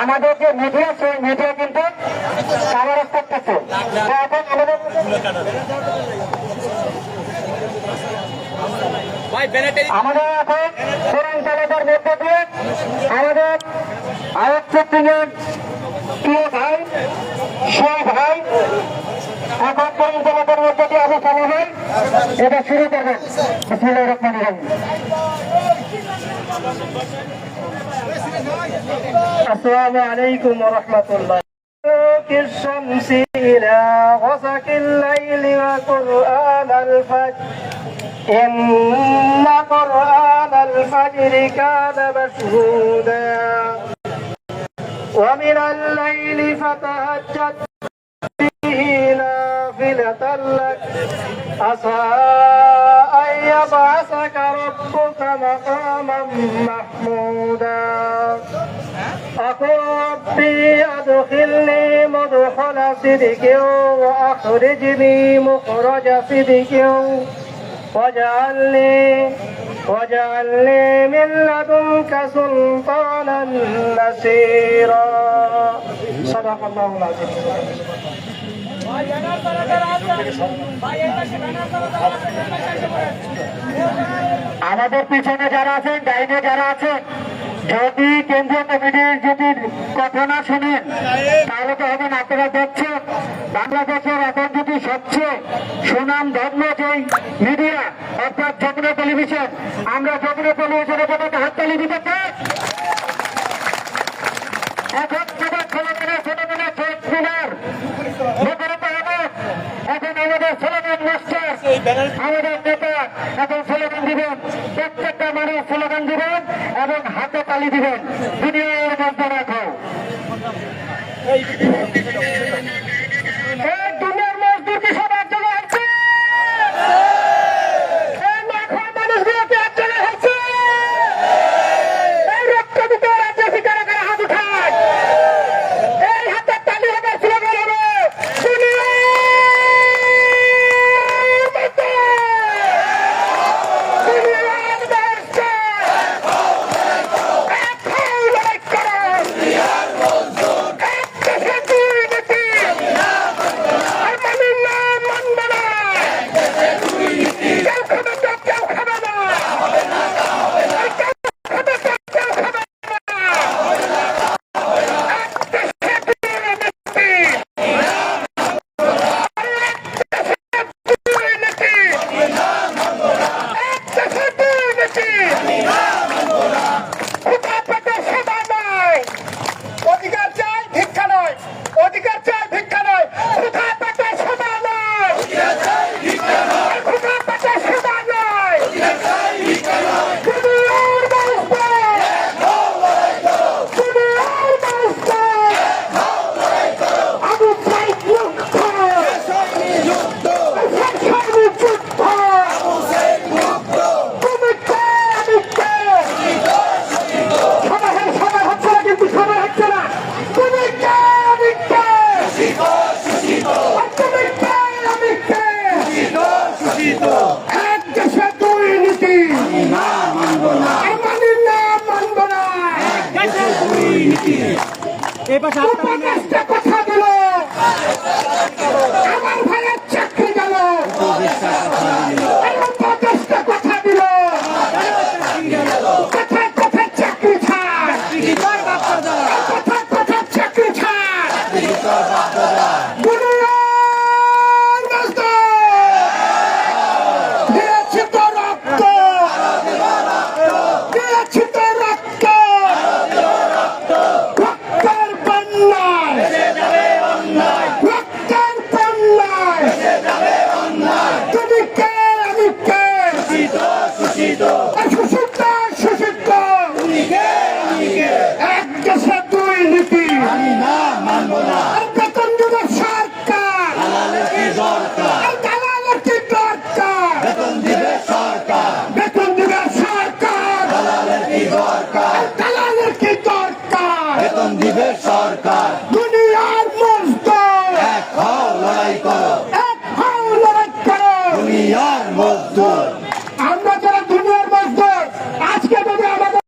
আমাদের যে মিডিয়া সেই মিডিয়া কিন্তু আমাদের এখন কোরআন মধ্যে দিয়ে আমাদের আয়োগ প্রিয় ভাই? সেই ভাই? এখন কোরআন তালাকার মধ্যে দিয়ে আবু সালা ভাই এটা শুরু করবেন বিসমিল্লাহির রহমানির রহিম السلام عليكم ورحمة الله الشمس إلى غسق الليل وقرآن الفجر إن قرآن الفجر كان مشهودا ومن الليل فتهجد به نافلة عسى أن يبعثك ربك مقاما محمودا. أقول ربي أدخلني مدخل صدق وأخرجني مخرج صدق. واجعلني واجعلني من لدنك سلطانا نصيرا. صدق الله العظيم. আমাদের পিছনে যারা আছেন, ডাইনে যারা আছেন, যদি কেন্দ্রীয় কমিটির যদি কথা না শুনেন তাহলে তো হবে না। আপনারা দেখছেন, বাংলাদেশের এখন যদি সবচেয়ে সুনাম ধর্ম যেই মিডিয়া, অর্থাৎ যমুনা টেলিভিশন, আমরা যমুনা টেলিভিশনের জন্য হাততালি দিতে চাই। এখন যুবক ছেলেমেয়েরা ছেলেমেয়েরা শেখ মিনার এখন স্লোগান দিবেন, প্রত্যেকটা মানুষ স্লোগান দিবেন এবং হাতে তালি দিবেন। দুনিয়ার মধ্যে মজদুর কি pasa? দেশে দুর্নীতি আমি না মানব না। বেতন দিব সরকার। দালালের কি দরকার? দালালের দরকার?